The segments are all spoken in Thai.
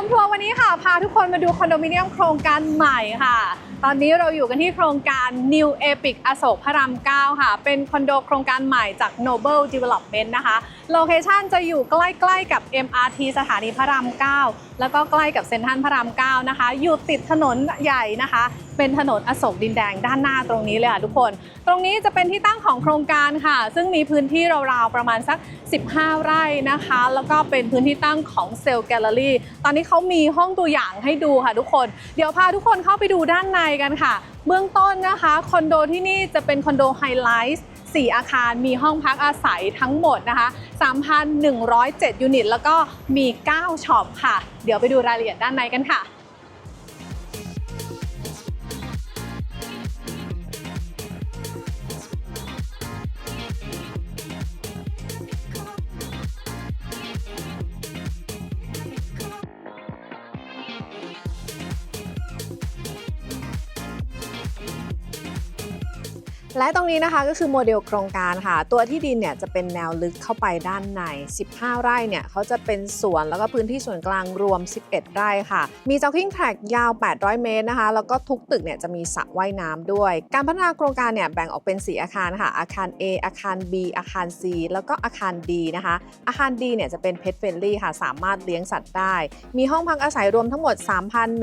มทัวร์วันนี้ค่ะ พาทุกคนมาดูคอนโดมิเนียมโครงการใหม่ค่ะ ตอนนี้เราอยู่กันที่โครงการ New Epic อโศกพระราม 9 ค่ะ เป็นคอนโดโครงการใหม่จาก Noble Development นะคะ โลเคชันจะอยู่ใกล้ๆกับ MRT สถานีพระราม 9 แล้วก็ใกล้กับเซ็นทรัลพระราม 9 นะคะ อยู่ติดถนนใหญ่นะคะ เป็นถนนอโศกดินแดงด้านหน้าตรงนี้เลยค่ะทุกคน ตรงนี้จะเป็นที่ตั้งของโครงการค่ะ ซึ่งมีพื้นที่ราวๆประมาณสัก 15 ไร่นะคะ แล้วก็เป็นพื้นที่ตั้งของเซลล์แกลเลอรี่ ตอนนี้เขามีห้องตัวอย่างให้ดูค่ะทุกคน เดี๋ยวพาทุกคนเข้าไปดูด้านในกันค่ะ เบื้องต้นนะคะคอนโดที่นี่จะเป็นคอนโดไฮไลท์ 4 อาคาร มีห้องพักอาศัยทั้งหมดนะคะ 3,107 ยูนิต แล้วก็มี 9ช็อปค่ะ เดี๋ยวไปดูรายละเอียดด้านในกันค่ะ และตรงนี้นะคะก็คือโมเดลโครงการค่ะ ตัวที่ดินเนี่ยจะเป็นแนวลึกเข้าไปด้านใน 15 ไร่เนี่ยเขาจะเป็นสวนแล้วก็พื้นที่ส่วนกลางรวม 11 ไร่ค่ะ มี jogging track ยาว 800 เมตรนะคะ แล้วก็ทุกตึกเนี่ยจะมีสระว่ายน้ำด้วย การพัฒนาโครงการเนี่ยแบ่งออกเป็น 4 อาคารค่ะ อาคาร A อาคาร B อาคาร C แล้วก็อาคาร D นะคะ อาคาร D เนี่ยจะเป็น pet friendly ค่ะ สามารถเลี้ยงสัตว์ได้ มีห้องพักอาศัยรวมทั้งหมด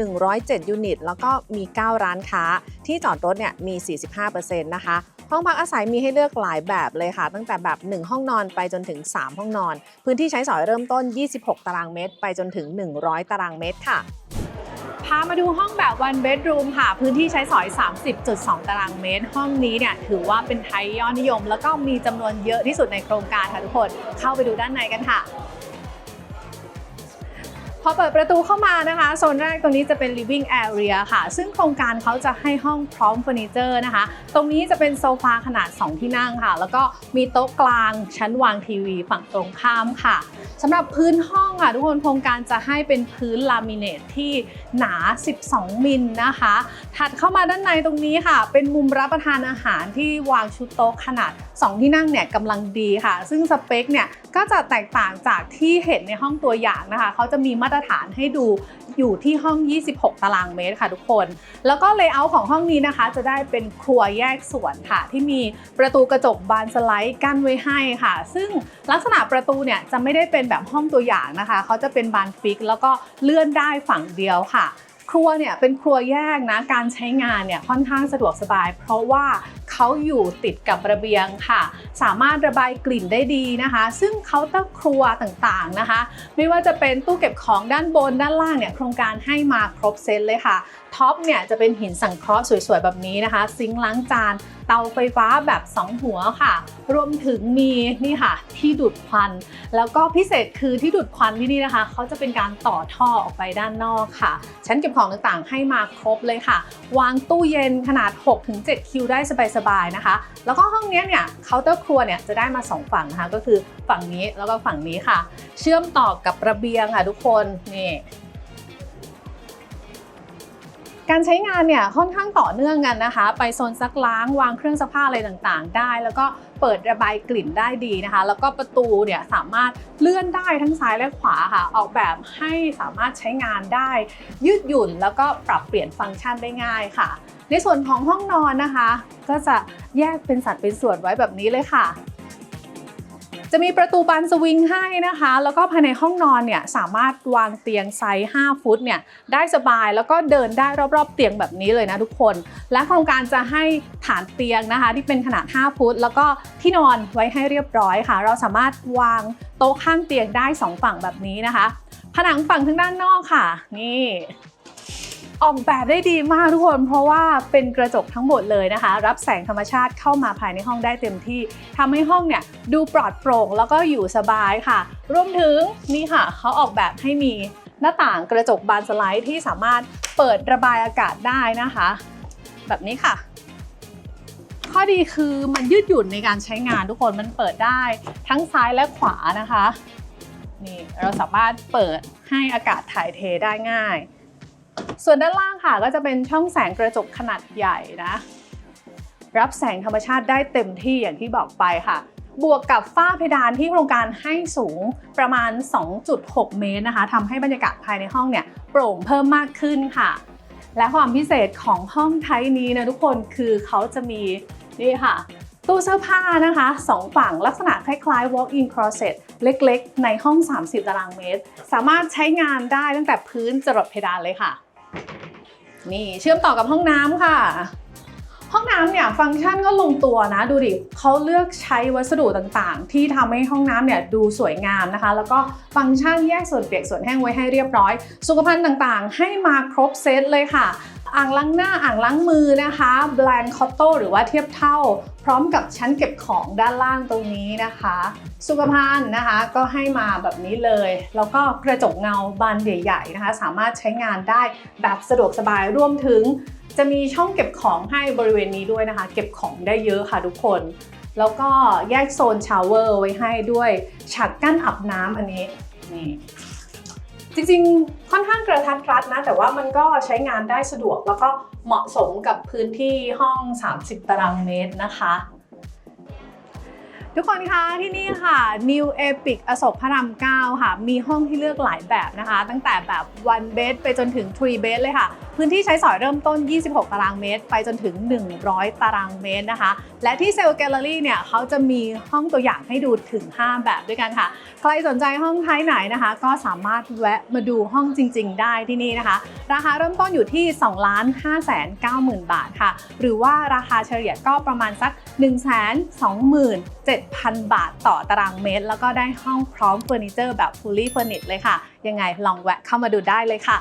3,107 ยูนิต แล้วก็มี 9 ร้านค้า ที่จอดรถเนี่ยมี 45%นะคะ ห้องพักอาศัยมีให้เลือกหลายแบบเลยค่ะ ตั้งแต่แบบ 1 ห้องนอนไปจนถึง 3 ห้องนอน พื้นที่ใช้สอยเริ่มต้น 26 ตารางเมตร ไปจนถึง 100 ตารางเมตรค่ะพามาดูห้องแบบ one bedroom ค่ะ พื้นที่ใช้สอย 30.2 ตารางเมตร ห้องนี้เนี่ยถือว่าเป็นไทยยอดนิยม แล้วก็มีจำนวนเยอะที่สุดในโครงการค่ะทุกคน เข้าไปดูด้านในกันค่ะ พอเปิดประตูเข้ามานะคะ โซนแรกตรงนี้จะเป็น living area ค่ะ ซึ่งโครงการเขาจะให้ห้องพร้อมเฟอร์นิเจอร์นะคะ ตรงนี้จะเป็นโซฟาขนาด 2 ที่นั่งค่ะ แล้วก็มีโต๊ะกลางชั้นวางทีวีฝั่งตรงข้ามค่ะสำหรับพื้นห้องค่ะ ทุกคนโครงการจะให้เป็นพื้นลามิเนตที่หนา 12 มิลนะคะ ถัดเข้ามาด้านในตรงนี้ค่ะ เป็นมุมรับประทานอาหารที่วางชุดโต๊ะขนาด 2 ที่นั่งเนี่ยกำลังดีค่ะ ซึ่งสเปคเนี่ยก็จะแตกต่างจากที่เห็นในห้องตัวอย่างนะคะเขาจะมีมาตรตรฐานให้ดูอยู่ที่ห้อง 26 ตารางเมตรค่ะทุกคน แล้วก็เลเยอร์ของห้องนี้นะคะ จะได้เป็นครัวแยกส่วนค่ะ ที่มีประตูกระจกบานสไลด์กั้นไว้ให้ค่ะ ซึ่งลักษณะประตูเนี่ยจะไม่ได้เป็นแบบห้องตัวอย่างนะคะเขาจะเป็นบานฟิก แล้วก็เลื่อนได้ฝั่งเดียวค่ะครัวเนี่ยเป็นครัวแยกนะการใช้งานเนี่ยค่อนข้างสะดวกสบาย เพราะว่า เขาอยู่ติดกับระเบียงค่ะ สามารถระบายกลิ่นได้ดีนะคะ ซึ่งเคาน์เตอร์ครัวต่างๆนะคะ ไม่ว่าจะเป็นตู้เก็บของด้านบนด้านล่างเนี่ยโครงการให้มาครบเซตเลยค่ะท็อปเนี่ยจะเป็นหินสังเคราะห์สวยๆแบบนี้นะคะ ซิงค์ล้างจาน เตาไฟฟ้าแบบ 2 หัวค่ะ รวมถึงมีนี่ค่ะที่ดูดควัน แล้วก็พิเศษคือที่ดูดควันที่นี่นะคะเขาจะเป็นการต่อท่อออกไปด้านนอกค่ะ ชั้นเก็บของต่างๆ ให้มาครบเลยค่ะ วางตู้เย็นขนาด 6-7 คิวได้สบายๆนะคะ แล้วก็ห้องนี้เนี่ยเคาน์เตอร์ครัวเนี่ยจะได้มา 2 ฝั่งนะคะก็คือฝั่งนี้แล้วก็ฝั่งนี้ค่ะ เชื่อมต่อกับระเบียงค่ะทุกคนนี่ การใช้งานเนี่ยค่อนข้างต่อเนื่องกันนะคะ ไปโซนซักล้างวางเครื่องซักผ้าอะไรต่างๆ ได้ แล้วก็เปิดระบายกลิ่นได้ดีนะคะ แล้วก็ประตูเนี่ยสามารถเลื่อนได้ทั้งซ้ายและขวาค่ะ ออกแบบให้สามารถใช้งานได้ ยืดหยุ่นแล้วก็ปรับเปลี่ยนฟังก์ชันได้ง่ายค่ะ ในส่วนของห้องนอนนะคะ ก็จะแยกเป็นสัดเป็นส่วนไว้แบบนี้เลยค่ะ จะมีประตูบานสวิงให้นะคะ แล้วก็ภายในห้องนอนเนี่ยสามารถวางเตียงไซส์ 5 ฟุตเนี่ยได้สบายแล้วก็เดินได้รอบๆ เตียงแบบนี้เลยนะทุกคน และโครงการจะให้ฐานเตียงนะคะ ที่เป็นขนาด 5 ฟุต แล้วก็ที่นอนไว้ให้เรียบร้อยค่ะ เราสามารถวางโต๊ะข้างเตียงได้ 2 ฝั่งแบบนี้นะคะ ผนังฝั่งทางด้านนอกค่ะ นี่ ออกแบบได้ดีมากทุกคน เพราะว่าเป็นกระจกทั้งหมดเลยนะคะ รับแสงธรรมชาติเข้ามาภายในห้องได้เต็มที่ทำให้ห้องเนี่ยดูปลอดโปร่งแล้วก็อยู่สบายค่ะ รวมถึงนี่ค่ะเขาออกแบบให้มีหน้าต่างกระจกบานสไลด์ที่สามารถเปิดระบายอากาศได้นะคะ แบบนี้ค่ะ ข้อดีคือมันยืดหยุ่นในการใช้งานทุกคนมันเปิดได้ทั้งซ้ายและขวานะคะนี่เราสามารถเปิดให้อากาศถ่ายเทได้ง่าย ส่วนด้านล่างค่ะก็จะเป็นช่องแสงกระจกขนาดใหญ่นะ รับแสงธรรมชาติได้เต็มที่อย่างที่บอกไปค่ะ บวกกับฝ้าเพดานที่โครงการให้สูงประมาณ 2.6 เมตรนะคะทำให้บรรยากาศภายในห้องเนี่ยโปร่งเพิ่มมากขึ้นค่ะ และความพิเศษของห้องไทยนี้นะทุกคนคือเขาจะมีนี่ค่ะตู้เสื้อผ้านะคะสองฝั่งลักษณะคล้ายๆ walk-in closet เล็กๆ ในห้อง 30 ตารางเมตร สามารถใช้งานได้ตั้งแต่พื้นจรดเพดานเลยค่ะ นี่เชื่อมต่อกับห้องน้ำค่ะ ห้องน้ำเนี่ยฟังก์ชันก็ลงตัวนะ ดูดิเขาเลือกใช้วัสดุต่างๆ ที่ทำให้ห้องน้ำเนี่ยดูสวยงามนะคะ แล้วก็ฟังก์ชันแยกส่วนเปียกส่วนแห้งไว้ให้เรียบร้อย สุขภัณฑ์ต่างๆ ให้มาครบเซตเลยค่ะ อ่างล้างหน้าอ่างล้างมือนะคะแบรนด์คอตโตหรือว่าเทียบเท่า พร้อมกับชั้นเก็บของด้านล่างตรงนี้นะคะ สุขภัณฑ์นะคะก็ให้มาแบบนี้เลย แล้วก็กระจกเงาบานใหญ่ๆนะคะ สามารถใช้งานได้แบบสะดวกสบายรวมถึง จะมีช่องเก็บของให้บริเวณนี้ด้วยนะคะ เก็บของได้เยอะค่ะทุกคน แล้วก็แยกโซนชาวเวอร์ไว้ให้ด้วยฉากกั้นอาบน้ำอันนี้นี่ จริงๆ ค่อนข้างกระทัดรัดนะ แต่ว่ามันก็ใช้งานได้สะดวกแล้วก็เหมาะสมกับพื้นที่ห้อง 30 ตารางเมตรนะคะ ทุกคนคะที่นี่ค่ะ New Epic อโศกพระราม9ค่ะ มีห้องที่เลือกหลายแบบนะคะ ตั้งแต่แบบ one bed ไปจนถึง three bed เลยค่ะ พื้นที่ใช้สอยเริ่มต้น 26 ตารางเมตร ไปจนถึง 100 ตารางเมตรนะคะ และที่เซลล์แกลเลอรี่เนี่ยเขาจะมีห้องตัวอย่างให้ดูถึง 5 แบบด้วยกันค่ะ ใครสนใจห้องไทยไหนนะคะ ก็สามารถแวะมาดูห้องจริง ๆ ได้ที่นี่นะคะ ราคาเริ่มต้นอยู่ที่ 2 5 9 0 0 0 0 บาทค่ะ หรือว่าราคาเฉลี่ยก็ประมาณสัก 1 2 7 0 0 0 บาทต่อตารางเมตร แล้วก็ได้ห้องพร้อมเฟอร์นิเจอร์แบบ fully furnished เลยค่ะ ยังไงลองแวะเข้ามาดูได้เลยค่ะ